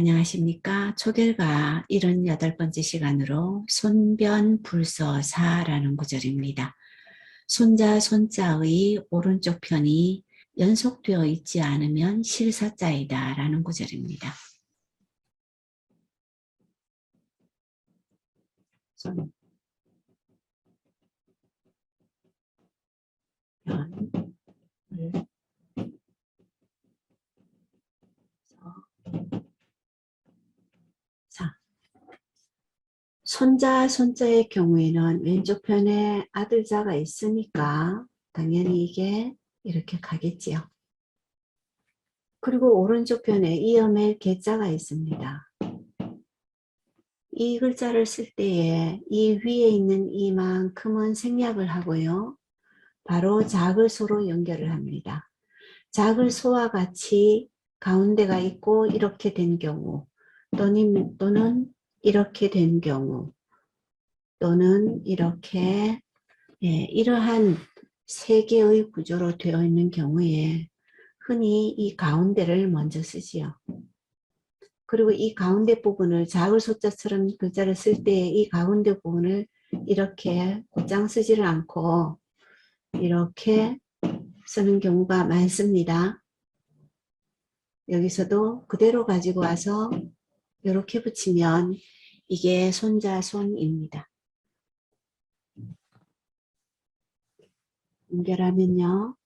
안녕하십니까. 초결과 78번째 시간으로 손변불서사라는 구절입니다. 손자 손자의 오른쪽 편이 연속되어 있지 않으면 실사자이다 라는 구절입니다. 손, 편, 불, 서, 사. 손자, 손자의 경우에는 왼쪽 편에 아들자가 있으니까 당연히 이게 이렇게 가겠지요. 그리고 오른쪽 편에 이음에 개자가 있습니다. 이 글자를 쓸 때에 이 위에 있는 이만큼은 생략을 하고요. 바로 작을소로 연결을 합니다. 작을소와 같이 가운데가 있고 이렇게 된 경우 또는 이렇게 된 경우 또는 이렇게 예, 이러한 세 개의 구조로 되어 있는 경우에 흔히 이 가운데를 먼저 쓰지요. 그리고 이 가운데 부분을 작을 소자처럼 글자를 쓸 때 이 가운데 부분을 이렇게 곧장 쓰지를 않고 이렇게 쓰는 경우가 많습니다. 여기서도 그대로 가지고 와서 이렇게 붙이면 이게 손자손입니다. 연결하면요.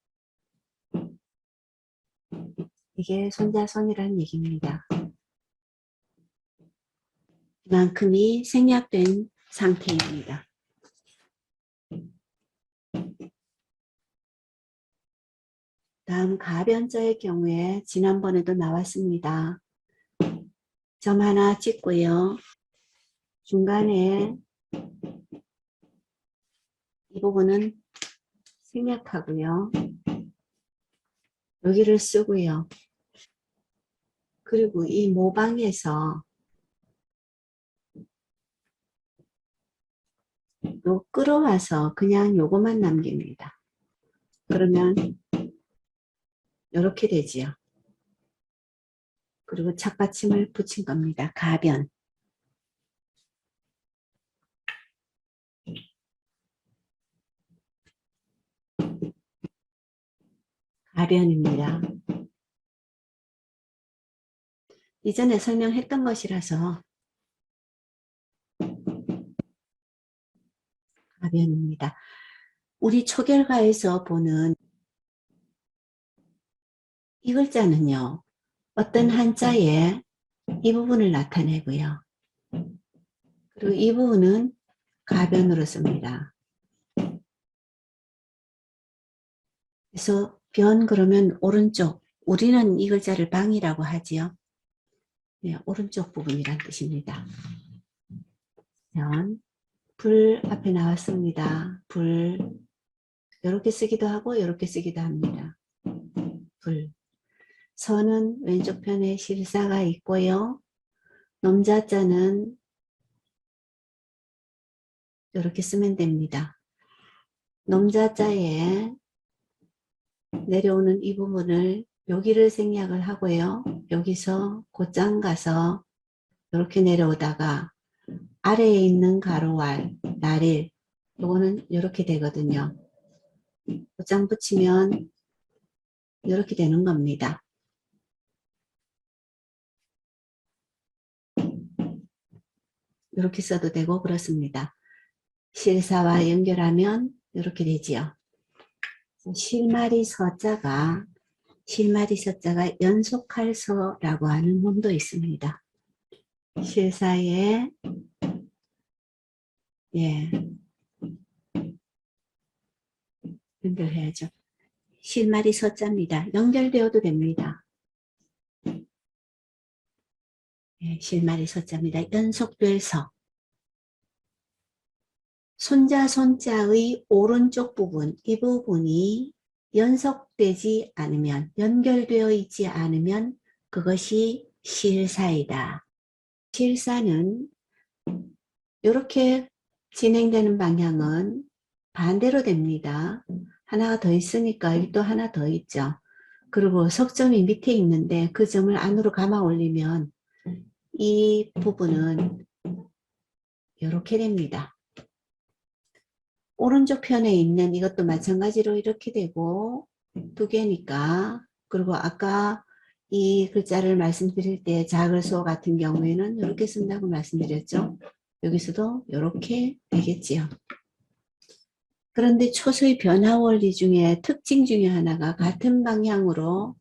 이게 손자손이라는 얘기입니다. 이만큼이 생략된 상태입니다. 다음 가변자의 경우에 지난번에도 나왔습니다. 점 하나 찍고요. 중간에 이 부분은 생략하고요. 여기를 쓰고요. 그리고 이 모방에서 요 끌어와서 그냥 요것만 남깁니다. 그러면 이렇게 되지요. 그리고 착받침을 붙인 겁니다. 가변. 가변입니다. 이전에 설명했던 것이라서 가변입니다. 우리 초결가에서 보는 이 글자는요. 어떤 한자에 이 부분을 나타내고요. 그리고 이 부분은 가변으로 씁니다. 그래서 변 그러면 오른쪽 우리는 이 글자를 방이라고 하지요. 네, 오른쪽 부분이란 뜻입니다. 변, 불 앞에 나왔습니다. 불 이렇게 쓰기도 하고 이렇게 쓰기도 합니다. 불 서는 왼쪽 편에 실사가 있고요. 넘자자는 이렇게 쓰면 됩니다. 넘자자에 내려오는 이 부분을 여기를 생략을 하고요. 여기서 곧장 가서 이렇게 내려오다가 아래에 있는 가로알, 날일 요거는 이렇게 되거든요. 곧장 붙이면 이렇게 되는 겁니다. 이렇게 써도 되고 그렇습니다. 실사와 연결하면 이렇게 되지요. 실마리 서자가 실마리 서자가 연속할 서라고 하는 놈도 있습니다. 실사에 예 연결해야죠. 실마리 서자입니다. 연결되어도 됩니다. 예, 실마리 서자입니다. 연속돼서 손자 손자의 오른쪽 부분 이 부분이 연속되지 않으면 연결되어 있지 않으면 그것이 실사이다. 실사는 이렇게 진행되는 방향은 반대로 됩니다. 하나가 더 있으니까 또 하나 더 있죠. 그리고 석점이 밑에 있는데 그 점을 안으로 감아 올리면 이 부분은 이렇게 됩니다. 오른쪽 편에 있는 이것도 마찬가지로 이렇게 되고 두 개니까 그리고 아까 이 글자를 말씀드릴 때 자글소 같은 경우에는 이렇게 쓴다고 말씀드렸죠. 여기서도 이렇게 되겠지요. 그런데 초소의 변화 원리 중에 특징 중에 하나가 같은 방향으로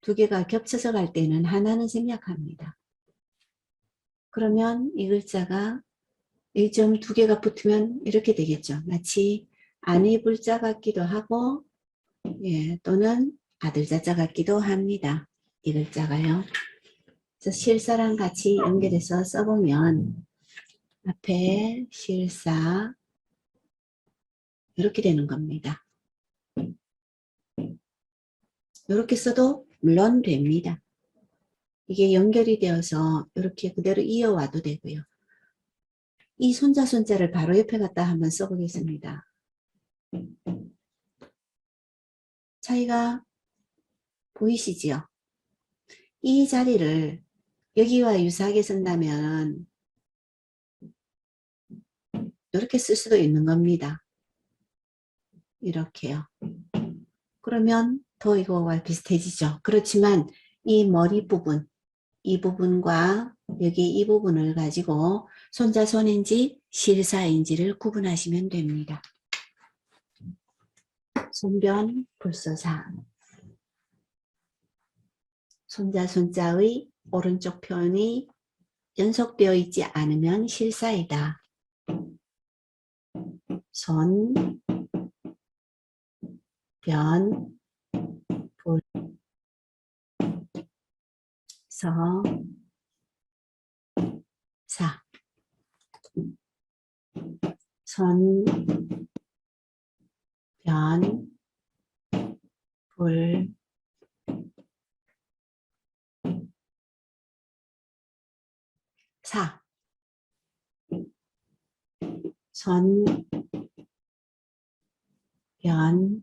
두 개가 겹쳐서 갈 때는 하나는 생략합니다. 그러면 이 글자가 이 점 두 개가 붙으면 이렇게 되겠죠. 마치 아내 불자 같기도 하고 예, 또는 아들 자자 같기도 합니다. 이 글자가요. 그래서 실사랑 같이 연결해서 써보면 앞에 실사 이렇게 되는 겁니다. 이렇게 써도 물론 됩니다. 이게 연결이 되어서 이렇게 그대로 이어와도 되고요. 이 손자 손자를 바로 옆에 갖다 한번 써보겠습니다. 차이가 보이시지요? 이 자리를 여기와 유사하게 쓴다면 이렇게 쓸 수도 있는 겁니다. 이렇게요. 그러면 더 이거와 비슷해지죠. 그렇지만 이 머리 부분, 이 부분과 여기 이 부분을 가지고 손자손인지 실사인지를 구분하시면 됩니다. 손변 불서사 손자 손자의 오른쪽 편이 연속되어 있지 않으면 실사이다. 손, 변, 불, 서, 사. 손, 변, 불, 사. 손, 변,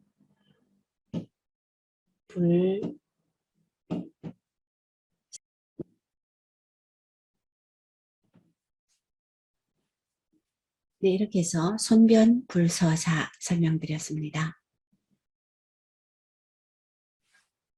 불, 네, 이렇게 해서 손변 불서사 설명드렸습니다.